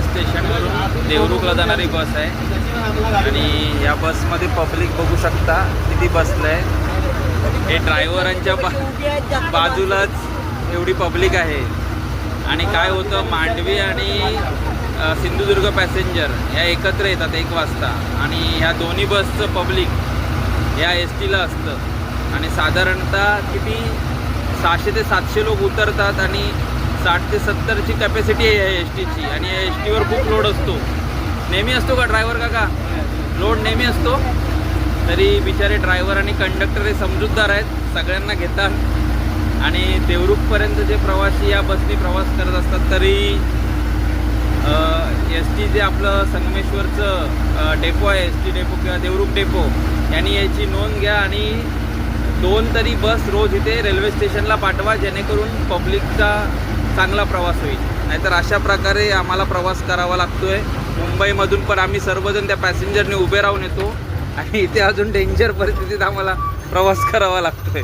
Railway स्टेशनवरून देवरुखला जाणारी बस आहे. आणि या बसमध्ये पब्लिक बघू शकता किती बसलं आहे हे ड्रायव्हरांच्या बा बाजूलाच एवढी पब्लिक आहे. आणि काय होतं मांडवी आणि सिंधुदुर्ग पॅसेंजर ह्या एकत्र येतात एक वाजता. आणि ह्या दोन्ही बसचं पब्लिक या एस टीला असतं. आणि साधारणतः किती सहाशे ते सातशे लोक उतरतात आणि साठ ते सत्तरची कॅपॅसिटी आहे या एस टीची आणि या एस टीवर खूप लोड असतो. नेहमी असतो का ड्रायव्हर काका? लोड नेहमी असतो. तरी बिचारे ड्रायव्हर आणि कंडक्टर हे समजूतदार आहेत. सगळ्यांना घेतात. आणि देवरुखपर्यंत जे प्रवासी या बसने प्रवास करत असतात तरी एस टी जे आपलं संगमेश्वरचं डेपो आहे एस टी डेपो किंवा देवरुख डेपो यांनी याची नोंद घ्या आणि दोन तरी बस रोज इथे रेल्वे स्टेशनला पाठवा जेणेकरून पब्लिकचा चांगला प्रवास होईल. नाहीतर अशा प्रकारे आम्हाला प्रवास करावा लागतो आहे मुंबईमधून पण आम्ही सर्वजण त्या पॅसेंजरने उभे राहून येतो. आणि इथे अजून डेंजर परिस्थितीत आम्हाला प्रवास करावा लागतो आहे